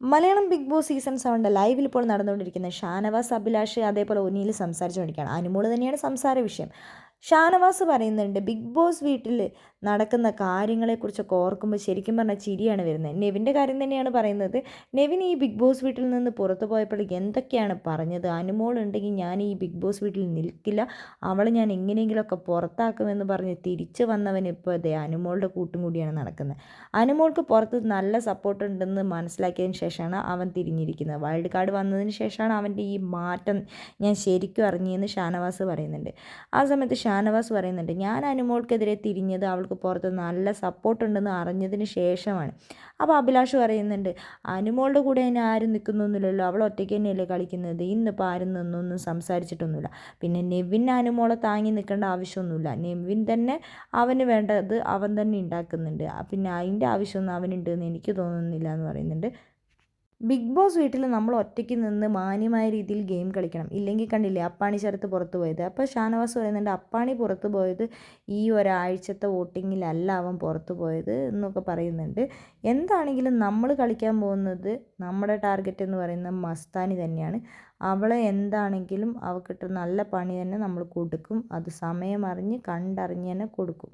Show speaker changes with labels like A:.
A: Malayalam big boss season സെവന്റെ ലൈവിൽ ഇപ്പോൾ നടന്നുകൊണ്ടിരിക്കുന്ന ഷാനവാസ് അഭിലാഷ് അതേപോലെ ഒന്നിയിൽ സംസാരിച്ചുകൊണ്ടിരിക്കുകയാണ്. അനുമോൾ തന്നെയാണ് സംസാര വിഷയം. ഷാനവാസ് പറയുന്നുണ്ട് ബിഗ് ബോസ് വീട്ടിൽ നടക്കുന്ന കാര്യങ്ങളെക്കുറിച്ചൊക്കെ ഓർക്കുമ്പോൾ ശരിക്കും പറഞ്ഞാൽ ചിരിയാണ് വരുന്നത്. നെവിന്റെ കാര്യം തന്നെയാണ് പറയുന്നത്. നെവിൻ ഈ ബിഗ് ബോസ് വീട്ടിൽ നിന്ന് പുറത്തു പോയപ്പോൾ എന്തൊക്കെയാണ് പറഞ്ഞത്? അനുമോൾ ഉണ്ടെങ്കിൽ ഞാൻ ഈ ബിഗ് ബോസ് വീട്ടിൽ നിൽക്കില്ല. അവളെ ഞാൻ എങ്ങനെയെങ്കിലുമൊക്കെ പുറത്താക്കുമെന്ന് പറഞ്ഞ് തിരിച്ചു വന്നവൻ ഇപ്പോൾ അതെ അനുമോളുടെ കൂട്ടും കൂടിയാണ് നടക്കുന്നത്. അനുമോൾക്ക് പുറത്ത് നല്ല സപ്പോർട്ട് ഉണ്ടെന്ന് മനസ്സിലാക്കിയതിന് ശേഷമാണ് അവൻ തിരിഞ്ഞിരിക്കുന്നത്. വൈൽഡ് കാർഡ് വന്നതിന് ശേഷമാണ് അവന്റെ ഈ മാറ്റം ഞാൻ ശരിക്കും അറിഞ്ഞതെന്ന് ഷാനവാസ് പറയുന്നുണ്ട്. ആ സമയത്ത് ഷാനവാസ് പറയുന്നുണ്ട് ഞാൻ അനുമോൾക്കെതിരെ തിരിഞ്ഞത് അവൾക്ക് പുറത്ത് നല്ല സപ്പോർട്ടുണ്ടെന്ന് അറിഞ്ഞതിന് ശേഷമാണ്. അപ്പോൾ അഭിലാഷ് പറയുന്നുണ്ട് അനുമോളുടെ കൂടെ തന്നെ ആരും നിൽക്കുന്നൊന്നുമില്ലല്ലോ അവൾ ഒറ്റയ്ക്ക് തന്നെയല്ലേ കളിക്കുന്നത്. ഇന്നിപ്പോൾ ആരും നിന്നൊന്നും സംസാരിച്ചിട്ടൊന്നുമില്ല. പിന്നെ നെവിൻ അനുമോളെ താങ്ങി നിൽക്കേണ്ട ആവശ്യമൊന്നുമില്ല. നെവിൻ തന്നെ അവന് വേണ്ടത് അവൻ തന്നെ ഉണ്ടാക്കുന്നുണ്ട്. പിന്നെ അതിന്റെ ആവശ്യമൊന്നും അവനുണ്ട് എന്ന് എനിക്ക് തോന്നുന്നില്ല എന്ന് പറയുന്നുണ്ട്. ബിഗ് ബോസ് വീട്ടിൽ നമ്മൾ ഒറ്റയ്ക്ക് നിന്ന് മാന്യമായ രീതിയിൽ ഗെയിം കളിക്കണം. ഇല്ലെങ്കിൽ കണ്ടില്ലേ അപ്പാണി ശരത്ത് പുറത്തു പോയത്. അപ്പോൾ ഷാനവാസ് പറയുന്നുണ്ട് അപ്പാണി പുറത്തു പോയത് ഈ ഒരാഴ്ചത്തെ വോട്ടിങ്ങിലല്ല അവൻ പുറത്തു പോയത് എന്നൊക്കെ പറയുന്നുണ്ട്. എന്താണെങ്കിലും നമ്മൾ കളിക്കാൻ പോകുന്നത് നമ്മുടെ ടാർഗറ്റ് എന്ന് പറയുന്നത് മസ്താനി തന്നെയാണ്. അവളെ എന്താണെങ്കിലും അവൾക്കിട്ട് നല്ല പണി തന്നെ നമ്മൾ കൊടുക്കും. അത് സമയം അറിഞ്ഞ് കണ്ടറിഞ്ഞ് തന്നെ കൊടുക്കും.